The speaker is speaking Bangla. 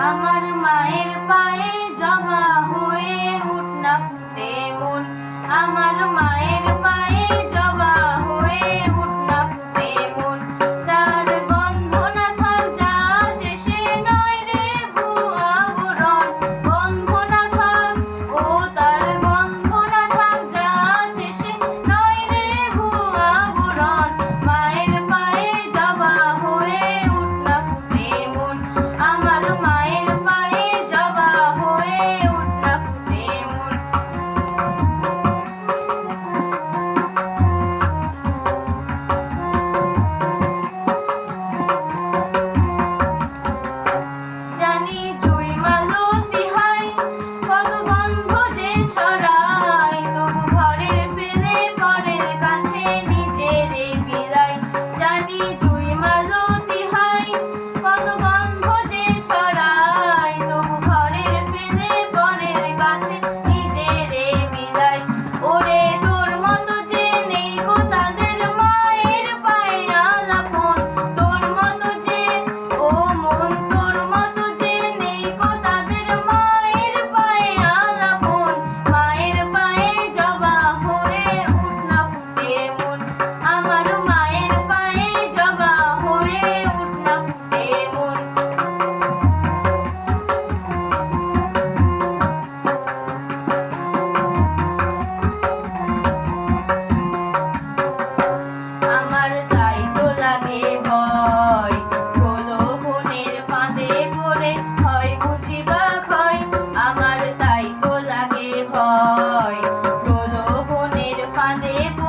আমার মায়ের পায়ে জমা হয়ে উঠ না ফুটে মন আমার মায়ের find the.